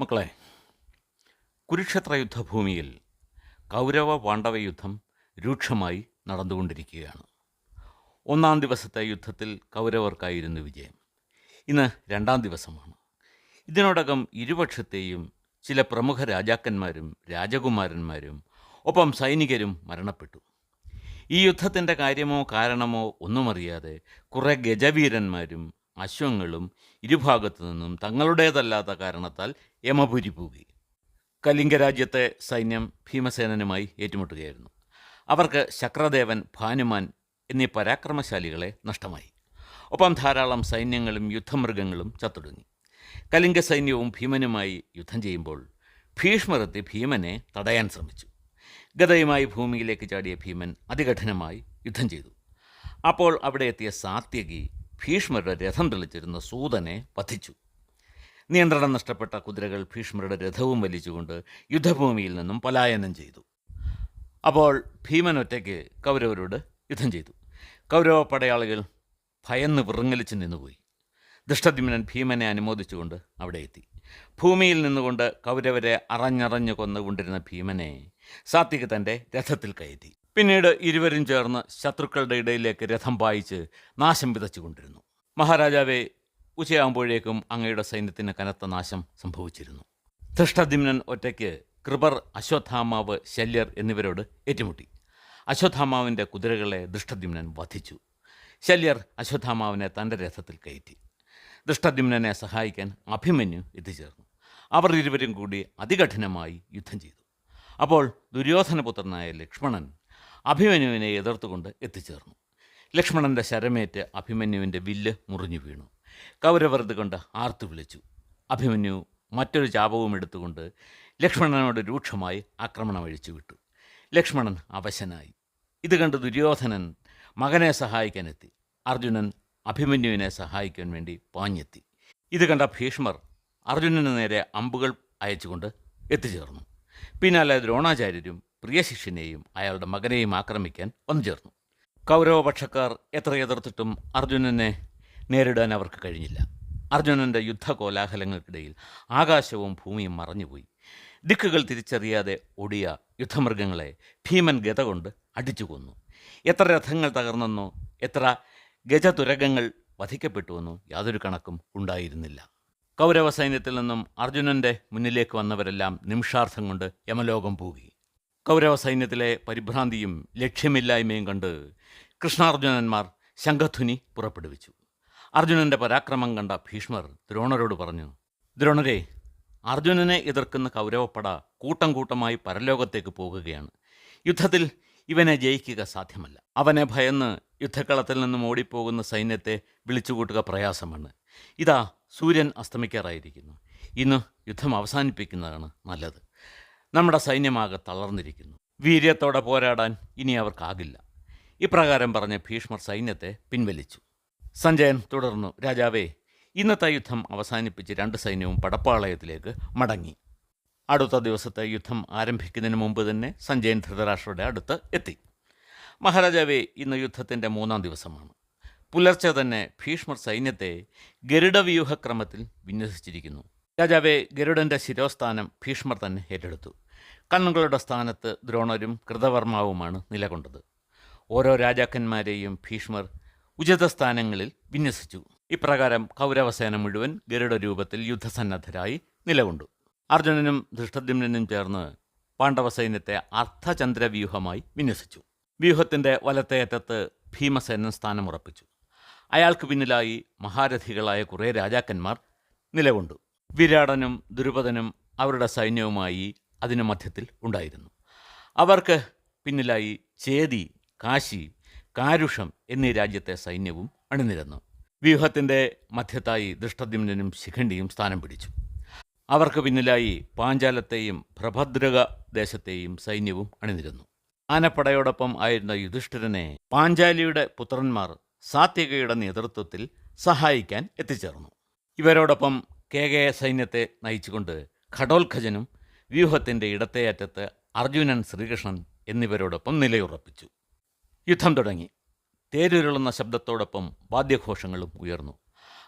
മക്കളെ കുരുക്ഷേത്ര യുദ്ധഭൂമിയിൽ കൗരവ പാണ്ഡവ യുദ്ധം രൂക്ഷമായി നടന്നുകൊണ്ടിരിക്കുകയാണ്. ഒന്നാം ദിവസത്തെ യുദ്ധത്തിൽ കൗരവർക്കായിരുന്നു വിജയം. ഇന്ന് രണ്ടാം ദിവസമാണ്. ഇതിനോടകം ഇരുപക്ഷത്തെയും ചില പ്രമുഖ രാജാക്കന്മാരും രാജകുമാരന്മാരും ഒപ്പം സൈനികരും മരണപ്പെട്ടു. ഈ യുദ്ധത്തിന്റെ കാര്യമോ കാരണമോ ഒന്നുമറിയാതെ കുറേ ഗജവീരന്മാരും അശ്വങ്ങളും ഇരുഭാഗത്തു നിന്നും തങ്ങളുടേതല്ലാത്ത കാരണത്താൽ യമപുരി പൂകി കലിംഗരാജ്യത്തെ സൈന്യം ഭീമസേനനുമായി ഏറ്റുമുട്ടുകയായിരുന്നു. അവർക്ക് ശക്രദേവൻ ഭാനുമാൻ എന്നീ പരാക്രമശാലികളെ നഷ്ടമായി. ഒപ്പം ധാരാളം സൈന്യങ്ങളും യുദ്ധമൃഗങ്ങളും ചത്തൊടുങ്ങി. കലിംഗ സൈന്യവും ഭീമനുമായി യുദ്ധം ചെയ്യുമ്പോൾ ഭീഷ്മരത്തി ഭീമനെ തടയാൻ ശ്രമിച്ചു. ഗതയുമായി ഭൂമിയിലേക്ക് ചാടിയ ഭീമൻ അതികഠിനമായി യുദ്ധം ചെയ്തു. അപ്പോൾ അവിടെ എത്തിയ സാത്യകി ഭീഷ്മരുടെ രഥം തെളിച്ചിരുന്ന സൂതനെ വധിച്ചു. നിയന്ത്രണം നഷ്ടപ്പെട്ട കുതിരകൾ ഭീഷ്മരുടെ രഥവും വലിച്ചുകൊണ്ട് യുദ്ധഭൂമിയിൽ നിന്നും പലായനം ചെയ്തു. അപ്പോൾ ഭീമൻ ഒറ്റയ്ക്ക് കൗരവരോട് യുദ്ധം ചെയ്തു. കൗരവ പടയാളികൾ ഭയന്ന് വിറങ്ങലിച്ച് നിന്നുപോയി. ദൃഷ്ടദ്യുമ്നൻ ഭീമനെ അനുമോദിച്ചുകൊണ്ട് അവിടെ എത്തി. ഭൂമിയിൽ നിന്നുകൊണ്ട് കൗരവരെ അറഞ്ഞറഞ്ഞു കൊന്നുകൊണ്ടിരുന്ന ഭീമനെ സാത്വിക തന്റെ രഥത്തിൽ കയറ്റി. പിന്നീട് ഇരുവരും ചേർന്ന് ശത്രുക്കളുടെ ഇടയിലേക്ക് രഥം പായിച്ച് നാശം വിതച്ചുകൊണ്ടിരുന്നു മഹാരാജാവെ ഉച്ചയാകുമ്പോഴേക്കും അങ്ങയുടെ സൈന്യത്തിന് കനത്ത നാശം സംഭവിച്ചിരുന്നു. ധൃഷ്ടദിമ്നൻ ഒറ്റയ്ക്ക് കൃപർ അശ്വത്ഥാമാവ് ശല്യർ എന്നിവരോട് ഏറ്റുമുട്ടി. അശ്വത്ഥാമാവിന്റെ കുതിരകളെ ദൃഷ്ടദ്യുമ്നൻ വധിച്ചു. ശല്യർ അശ്വത്ഥാമാവിനെ തന്റെ രഥത്തിൽ കയറ്റി. ദൃഷ്ടദ്യുമ്നനെ സഹായിക്കാൻ അഭിമന്യു എത്തിച്ചേർന്നു. അവർ ഇരുവരും കൂടി അതികഠിനമായി യുദ്ധം ചെയ്തു. അപ്പോൾ ദുര്യോധനപുത്രനായ ലക്ഷ്മണൻ അഭിമന്യുവിനെ എതിർത്തുകൊണ്ട് എത്തിച്ചേർന്നു. ലക്ഷ്മണന്റെ ശരമേറ്റ് അഭിമന്യുവിന്റെ വില്ല് മുറിഞ്ഞു വീണു. കൗരവർ കൊണ്ട് ആർത്തു വിളിച്ചു. അഭിമന്യു മറ്റൊരു ചാപവും എടുത്തുകൊണ്ട് ലക്ഷ്മണനോട് രൂക്ഷമായി ആക്രമണം അഴിച്ചു വിട്ടു. ലക്ഷ്മണൻ അവശനായി. ഇത് കണ്ട് ദുര്യോധനൻ മകനെ സഹായിക്കാനെത്തി. അർജുനൻ അഭിമന്യുവിനെ സഹായിക്കാൻ വേണ്ടി പാഞ്ഞെത്തി. ഇത് കണ്ട ഭീഷ്മർ അർജുനന് നേരെ അമ്പുകൾ അയച്ചുകൊണ്ട് എത്തിച്ചേർന്നു. പിന്നാലെ ദ്രോണാചാര്യരും പ്രിയ ശിഷ്യനെയും അയാളുടെ മകനെയും ആക്രമിക്കാൻ വന്നു ചേർന്നു. കൗരവപക്ഷക്കാർ എത്ര എതിർത്തിട്ടും അർജുനനെ നേരിടാൻ അവർക്ക് കഴിഞ്ഞില്ല. അർജുനന്റെ യുദ്ധകോലാഹലങ്ങൾക്കിടയിൽ ആകാശവും ഭൂമിയും മറഞ്ഞുപോയി. ദിക്കുകൾ തിരിച്ചറിയാതെ ഒടിയ യുദ്ധമൃഗങ്ങളെ ഭീമൻ ഗത കൊണ്ട് അടിച്ചു കൊന്നു എത്ര രഥങ്ങൾ തകർന്നെന്നോ എത്ര ഗജതുരകങ്ങൾ വധിക്കപ്പെട്ടുവെന്നോ യാതൊരു കണക്കും ഉണ്ടായിരുന്നില്ല. കൗരവ സൈന്യത്തിൽ നിന്നും അർജുനന്റെ മുന്നിലേക്ക് വന്നവരെല്ലാം നിമിഷാർത്ഥം കൊണ്ട് യമലോകം പൂകി കൗരവ സൈന്യത്തിലെ പരിഭ്രാന്തിയും ലക്ഷ്യമില്ലായ്മയും കണ്ട് കൃഷ്ണാർജുനന്മാർ ശംഖധ്വനി പുറപ്പെടുവിച്ചു. അർജുനന്റെ പരാക്രമം കണ്ട ഭീഷ്മർ ദ്രോണരോട് പറഞ്ഞു ദ്രോണരെ അർജുനനെ എതിർക്കുന്ന കൗരവപ്പട കൂട്ടം കൂട്ടമായി പരലോകത്തേക്ക് പോകുകയാണ്. യുദ്ധത്തിൽ ഇവനെ ജയിക്കുക സാധ്യമല്ല. അവനെ ഭയന്ന് യുദ്ധക്കളത്തിൽ നിന്നും ഓടിപ്പോകുന്ന സൈന്യത്തെ വിളിച്ചുകൂട്ടുക പ്രയാസമാണ്. ഇതാ സൂര്യൻ അസ്തമിക്കാറായിരിക്കുന്നു. ഇന്ന് യുദ്ധം അവസാനിപ്പിക്കുന്നതാണ് നല്ലത്. നമ്മുടെ സൈന്യമാകെ തളർന്നിരിക്കുന്നു. വീര്യത്തോടെ പോരാടാൻ ഇനി അവർക്കാകില്ല. ഇപ്രകാരം പറഞ്ഞ ഭീഷ്മർ സൈന്യത്തെ പിൻവലിച്ചു. സഞ്ജയൻ തുടർന്നു രാജാവേ ഇന്നത്തെ യുദ്ധം അവസാനിപ്പിച്ച് രണ്ട് സൈന്യവും പടപ്പാളയത്തിലേക്ക് മടങ്ങി. അടുത്ത ദിവസത്തെ യുദ്ധം ആരംഭിക്കുന്നതിന് മുമ്പ് തന്നെ സഞ്ജയൻ ധൃതരാഷ്ട്രയുടെ അടുത്ത് എത്തി. മഹാരാജാവേ ഇന്ന് യുദ്ധത്തിന്റെ മൂന്നാം ദിവസമാണ്. പുലർച്ചെ തന്നെ ഭീഷ്മർ സൈന്യത്തെ ഗരുഡവ്യൂഹക്രമത്തിൽ വിന്യസിച്ചിരിക്കുന്നു. രാജാവെ ഗരുഡന്റെ ശിരോസ്ഥാനം ഭീഷ്മർ തന്നെ ഏറ്റെടുത്തു. കണ്ണുകളുടെ സ്ഥാനത്ത് ദ്രോണരും കൃതവർമാവുമാണ് നിലകൊണ്ടത്. ഓരോ രാജാക്കന്മാരെയും ഭീഷ്മർ ഉചിത സ്ഥാനങ്ങളിൽ വിന്യസിച്ചു. ഇപ്രകാരം കൗരവസേന മുഴുവൻ ഗരുഡ രൂപത്തിൽ യുദ്ധസന്നദ്ധരായി നിലകൊണ്ടു. അർജുനനും ധൃഷ്ടദ്യുമ്നും ചേർന്ന് പാണ്ഡവ സൈന്യത്തെ വിന്യസിച്ചു. വ്യൂഹത്തിന്റെ വലത്തെ അറ്റത്ത് ഭീമസേനൻ സ്ഥാനമുറപ്പിച്ചു. അയാൾക്ക് പിന്നിലായി മഹാരഥികളായ കുറേ രാജാക്കന്മാർ നിലകൊണ്ടു. വിരാടനും ദുരുപദനും അവരുടെ സൈന്യവുമായി അതിന് മധ്യത്തിൽ ഉണ്ടായിരുന്നു. അവർക്ക് പിന്നിലായി ചേതി കാശി കാരുഷം എന്നീ രാജ്യത്തെ സൈന്യവും അണിനിരന്നു. വ്യൂഹത്തിന്റെ മധ്യത്തായി ദൃഷ്ടദ്യുമ്നും ശിഖണ്ഡിയും സ്ഥാനം പിടിച്ചു. അവർക്ക് പിന്നിലായി പാഞ്ചാലത്തെയും പ്രഭദ്രക ദേശത്തെയും സൈന്യവും അണിനിരന്നു. ആനപ്പടയോടൊപ്പം ആയിരുന്ന യുധിഷ്ഠിരനെ പാഞ്ചാലിയുടെ പുത്രന്മാർ സാത്വികയുടെ നേതൃത്വത്തിൽ സഹായിക്കാൻ എത്തിച്ചേർന്നു. ഇവരോടൊപ്പം കേകയ സൈന്യത്തെ നയിച്ചുകൊണ്ട് ഘടോത്ഖജനും വ്യൂഹത്തിന്റെ ഇടത്തെ അറ്റത്ത് അർജുനൻ ശ്രീകൃഷ്ണൻ എന്നിവരോടൊപ്പം നിലയുറപ്പിച്ചു. യുദ്ധം തുടങ്ങി. തേരുരുളുന്ന ശബ്ദത്തോടൊപ്പം വാദ്യഘോഷങ്ങളും ഉയർന്നു.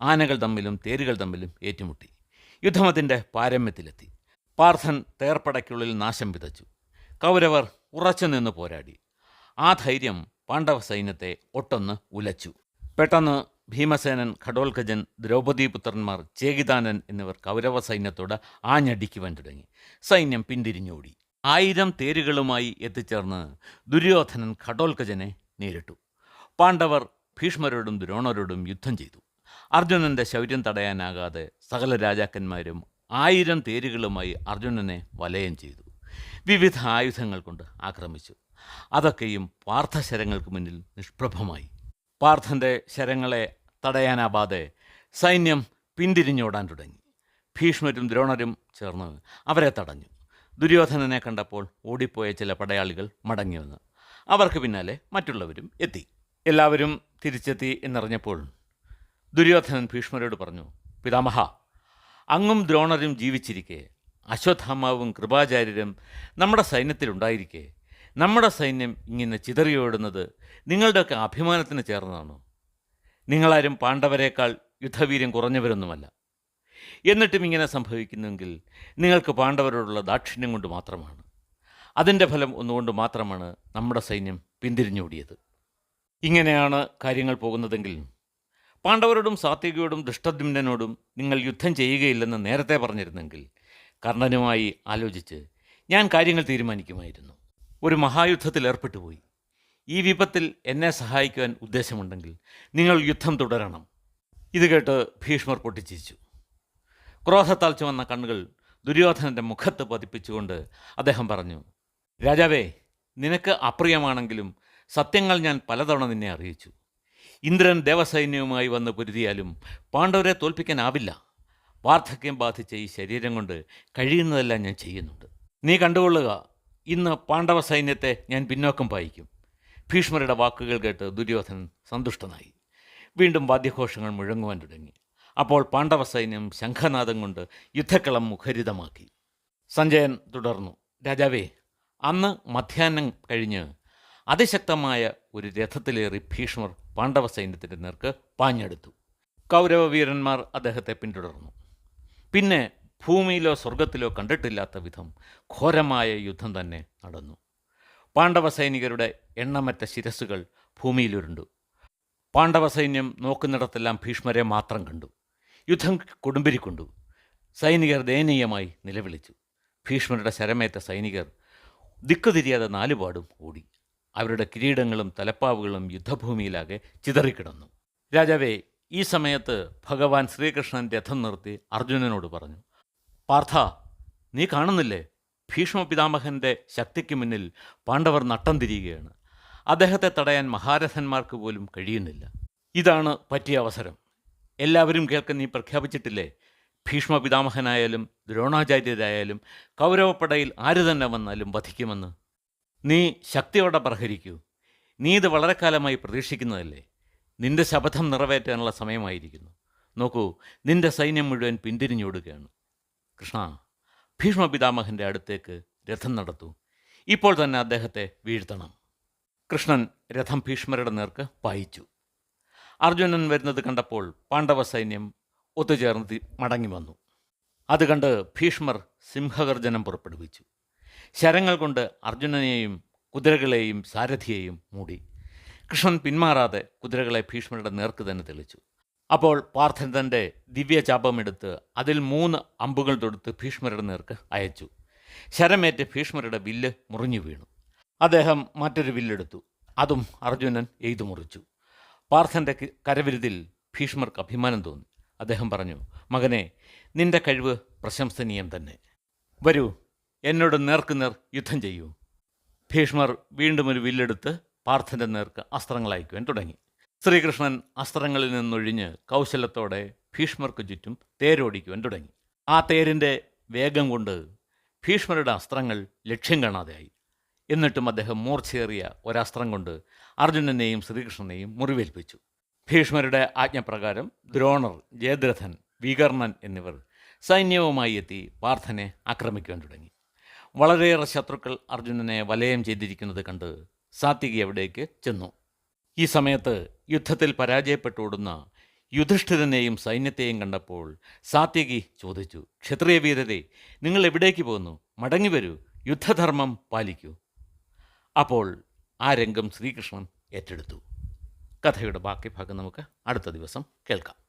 ആനകൾ തമ്മിലും തേരുകൾ തമ്മിലും ഏറ്റുമുട്ടി. യുദ്ധമതിന്റെ പാരമ്യത്തിലെത്തി. പാർത്ഥൻ തേർപ്പടയ്ക്കുള്ളിൽ നാശം വിതച്ചു. കൗരവർ ഉറച്ചു നിന്ന് പോരാടി. ആ ധൈര്യം പാണ്ഡവ സൈന്യത്തെ ഒട്ടൊന്ന് ഉലച്ചു. പെട്ടെന്ന് ഭീമസേനൻ ഖഡോൽഖജൻ ദ്രൗപദീപുത്രന്മാർ ചേകിതാനൻ എന്നിവർ കൗരവ സൈന്യത്തോട് ആഞ്ഞടിക്കുവാൻ തുടങ്ങി. സൈന്യം പിന്തിരിഞ്ഞോടി. ആയിരം തേരുകളുമായി എത്തിച്ചേർന്ന് ദുര്യോധനൻ ഖഡോൽഖജനെ നേരിട്ടു. പാണ്ഡവർ ഭീഷ്മരോടും ദ്രോണരോടും യുദ്ധം ചെയ്തു. അർജുനന്റെ ശൗര്യം തടയാനാകാതെ സകല രാജാക്കന്മാരും ആയിരം തേരുകളുമായി അർജുനനെ വലയം ചെയ്തു. വിവിധ ആയുധങ്ങൾ കൊണ്ട് ആക്രമിച്ചു. അതൊക്കെയും പാർത്ഥശരങ്ങൾക്ക് മുന്നിൽ നിഷ്പ്രഭമായി. പാർത്ഥന്റെ ശരങ്ങളെ തടയാനാവാതെ സൈന്യം പിന്തിരിഞ്ഞോടാൻ തുടങ്ങി. ഭീഷ്മരും ദ്രോണരും ചേർന്ന് അവരെ തടഞ്ഞു. ദുര്യോധനനെ കണ്ടപ്പോൾ ഓടിപ്പോയ ചില പടയാളികൾ മടങ്ങി വന്നു. അവർക്ക് പിന്നാലെ മറ്റുള്ളവരും എത്തി. എല്ലാവരും തിരിച്ചെത്തി എന്നറിഞ്ഞപ്പോൾ ദുര്യോധനൻ ഭീഷ്മരോട് പറഞ്ഞു പിതാമഹ അങ്ങും ദ്രോണരും ജീവിച്ചിരിക്കെ. അശ്വത്ഥാമാവും കൃപാചാര്യരും നമ്മുടെ സൈന്യത്തിലുണ്ടായിരിക്കെ. നമ്മുടെ സൈന്യം ഇങ്ങനെ ചിതറിയോടുന്നത് നിങ്ങളുടെയൊക്കെ അഭിമാനത്തിന് ചേർന്നതാണോ? നിങ്ങളാരും പാണ്ഡവരെക്കാൾ യുദ്ധവീര്യം കുറഞ്ഞവരൊന്നുമല്ല. എന്നിട്ടും ഇങ്ങനെ സംഭവിക്കുന്നെങ്കിൽ നിങ്ങൾക്ക് പാണ്ഡവരോടുള്ള ദാക്ഷിണ്യം കൊണ്ട് മാത്രമാണ്. അതിന്റെ ഫലം ഒന്നുകൊണ്ട് മാത്രമാണ് നമ്മുടെ സൈന്യം പിന്തിരിഞ്ഞോടിയത്. ഇങ്ങനെയാണ് കാര്യങ്ങൾ പോകുന്നതെങ്കിൽ പാണ്ഡവരോടും സാത്വികയോടും ദൃഷ്ടദ്യുമ്നോടും നിങ്ങൾ യുദ്ധം ചെയ്യുകയില്ലെന്ന് നേരത്തെ പറഞ്ഞിരുന്നെങ്കിൽ കർണനുമായി ആലോചിച്ച് ഞാൻ കാര്യങ്ങൾ തീരുമാനിക്കുമായിരുന്നു. ഒരു മഹായുദ്ധത്തിൽ ഏർപ്പെട്ടുപോയി ഈ വിപത്തിൽ എന്നെ സഹായിക്കുവാൻ ഉദ്ദേശമുണ്ടെങ്കിൽ നിങ്ങൾ യുദ്ധം തുടരണം. ഇത് കേട്ട് ഭീഷ്മർ പൊട്ടിച്ചിരിച്ചു. ക്രോധത്താൽ ചുവന്ന കണ്ണുകൾ ദുര്യോധനന്റെ മുഖത്ത് പതിപ്പിച്ചുകൊണ്ട് അദ്ദേഹം പറഞ്ഞു രാജാവേ നിനക്ക് അപ്രിയമാണെങ്കിലും സത്യങ്ങൾ ഞാൻ പലതവണ നിന്നെ അറിയിച്ചു. ഇന്ദ്രൻ ദേവസൈന്യവുമായി വന്ന് പൊരുതിയാലും പാണ്ഡവരെ തോൽപ്പിക്കാനാവില്ല. വാർദ്ധക്യം ബാധിച്ച ഈ ശരീരം കൊണ്ട് കഴിയുന്നതെല്ലാം ഞാൻ ചെയ്യുന്നുണ്ട്. നീ കണ്ടുകൊള്ളുക ഇന്ന് പാണ്ഡവ സൈന്യത്തെ ഞാൻ പിന്നോക്കം പായിക്കും. ഭീഷ്മരുടെ വാക്കുകൾ കേട്ട് ദുര്യോധനൻ സന്തുഷ്ടനായി. വീണ്ടും വാദ്യഘോഷങ്ങൾ മുഴങ്ങുവാൻ തുടങ്ങി. അപ്പോൾ പാണ്ഡവ സൈന്യം ശംഖനാദം കൊണ്ട് യുദ്ധക്കളം മുഖരിതമാക്കി. സഞ്ജയൻ തുടർന്നു രാജാവേ അന്ന് മധ്യാഹ്നം കഴിഞ്ഞ് അതിശക്തമായ ഒരു രഥത്തിലേറി ഭീഷ്മർ പാണ്ഡവ സൈന്യത്തിന്റെ നേർക്ക് പാഞ്ഞെടുത്തു. കൗരവ വീരന്മാർ അദ്ദേഹത്തെ പിന്തുടർന്നു. പിന്നെ ഭൂമിയിലോ സ്വർഗത്തിലോ കണ്ടിട്ടില്ലാത്ത വിധം ഘോരമായ യുദ്ധം തന്നെ നടന്നു. പാണ്ഡവ സൈനികരുടെ എണ്ണമറ്റ ശിരസ്സുകൾ ഭൂമിയിലുരുണ്ടു. പാണ്ഡവ സൈന്യം നോക്കുന്നിടത്തെല്ലാം ഭീഷ്മരെ മാത്രം കണ്ടു. യുദ്ധം കൊടുമ്പിരിക്കൊണ്ടു. സൈനികർ ദയനീയമായി നിലവിളിച്ചു. ഭീഷ്മരുടെ ശരമേറ്റ സൈനികർ ദിക്കുതിരിയാതെ നാലുപാടും ഓടി. അവരുടെ കിരീടങ്ങളും തലപ്പാവുകളും യുദ്ധഭൂമിയിലാകെ ചിതറിക്കിടന്നു. രാജാവേ ഈ സമയത്ത് ഭഗവാൻ ശ്രീകൃഷ്ണൻ രഥം നിർത്തി അർജുനനോട് പറഞ്ഞു പാർത്ഥ നീ കാണുന്നില്ലേ? ഭീഷ്മ പിതാമഹന്റെ ശക്തിക്ക് മുന്നിൽ പാണ്ഡവർ നട്ടം തിരിയുകയാണ്. അദ്ദേഹത്തെ തടയാൻ മഹാരഥന്മാർക്ക് പോലും കഴിയുന്നില്ല. ഇതാണ് പറ്റിയ അവസരം. എല്ലാവരും കേൾക്കാൻ നീ പ്രഖ്യാപിച്ചിട്ടില്ലേ? ഭീഷ്മ പിതാമഹനായാലും ദ്രോണാചാര്യരായാലും കൗരവപ്പടയിൽ ആര് തന്നെ വന്നാലും വധിക്കുമെന്ന്. നീ ശക്തിയോടെ പ്രഹരിക്കൂ. നീ ഇത് വളരെ കാലമായി പ്രതീക്ഷിക്കുന്നതല്ലേ? നിന്റെ ശപഥം നിറവേറ്റാനുള്ള സമയമായിരിക്കുന്നു. നോക്കൂ നിന്റെ സൈന്യം മുഴുവൻ പിന്തിരിഞ്ഞോടുകയാണ്. കൃഷ്ണ ഭീഷ്മ പിതാമഹന്റെ അടുത്തേക്ക് രഥം നടത്തു ഇപ്പോൾ തന്നെ അദ്ദേഹത്തെ വീഴ്ത്തണം. കൃഷ്ണൻ രഥം ഭീഷ്മരുടെ നേർക്ക് പായിച്ചു. അർജുനൻ വരുന്നത് കണ്ടപ്പോൾ പാണ്ഡവ സൈന്യം ഒത്തുചേർന്ന് മടങ്ങി വന്നു. അത് കണ്ട് ഭീഷ്മർ സിംഹഗർജനം പുറപ്പെടുവിച്ചു. ശരങ്ങൾ കൊണ്ട് അർജുനനെയും കുതിരകളെയും സാരഥിയെയും മൂടി. കൃഷ്ണൻ പിന്മാറാതെ കുതിരകളെ ഭീഷ്മരുടെ നേർക്ക് തന്നെ തെളിച്ചു. അപ്പോൾ പാർത്ഥൻ തന്റെ ദിവ്യചാപമെടുത്ത് അതിൽ മൂന്ന് അമ്പുകൾ തൊടുത്ത് ഭീഷ്മരുടെ നേർക്ക് അയച്ചു. ശരമേറ്റ് ഭീഷ്മരുടെ വില്ല് മുറിഞ്ഞു വീണു. അദ്ദേഹം മറ്റൊരു വില്ലെടുത്തു. അതും അർജുനൻ എയ്തു മുറിച്ചു. പാർത്ഥന്റെ കരവിരുതിൽ ഭീഷ്മർക്ക് അഭിമാനം തോന്നി. അദ്ദേഹം പറഞ്ഞു മകനെ നിന്റെ കഴിവ് പ്രശംസനീയം തന്നെ. വരൂ എന്നോട് നേർക്കുനേർ യുദ്ധം ചെയ്യൂ. ഭീഷ്മർ വീണ്ടും ഒരു വില്ലെടുത്ത് പാർത്ഥന്റെ നേർക്ക് അസ്ത്രങ്ങൾ അയക്കുവാൻ തുടങ്ങി. ശ്രീകൃഷ്ണൻ അസ്ത്രങ്ങളിൽ നിന്നൊഴിഞ്ഞ് കൗശലത്തോടെ ഭീഷ്മർക്ക് ചുറ്റും തേരോടിക്കുവാൻ തുടങ്ങി. ആ തേരിന്റെ വേഗം കൊണ്ട് ഭീഷ്മരുടെ അസ്ത്രങ്ങൾ ലക്ഷ്യം കാണാതെയായി. എന്നിട്ടും അദ്ദേഹം മൂർച്ചയേറിയ ഒരസ്ത്രം കൊണ്ട് അർജുനനെയും ശ്രീകൃഷ്ണനെയും മുറിവേൽപ്പിച്ചു. ഭീഷ്മരുടെ ആജ്ഞപ്രകാരം ദ്രോണർ ജയദ്രഥൻ വികർണൻ എന്നിവർ സൈന്യവുമായി എത്തി പാർത്ഥനെ ആക്രമിക്കുവാൻ തുടങ്ങി. വളരെയേറെ ശത്രുക്കൾ അർജുനനെ വലയം ചെയ്തിരിക്കുന്നത് കണ്ട് സാത്വികി അവിടേക്ക് ചെന്നു. ഈ സമയത്ത് യുദ്ധത്തിൽ പരാജയപ്പെട്ടോടുന്ന യുധിഷ്ഠിരനെയും സൈന്യത്തെയും കണ്ടപ്പോൾ സാത്യകി ചോദിച്ചു ക്ഷത്രിയ വീരരെ നിങ്ങൾ എവിടേക്ക് പോകുന്നു മടങ്ങി വരൂ യുദ്ധധർമ്മം പാലിക്കൂ. അപ്പോൾ ആ രംഗം ശ്രീകൃഷ്ണൻ ഏറ്റെടുത്തു. കഥയുടെ ബാക്കി ഭാഗം നമുക്ക് അടുത്ത ദിവസം കേൾക്കാം.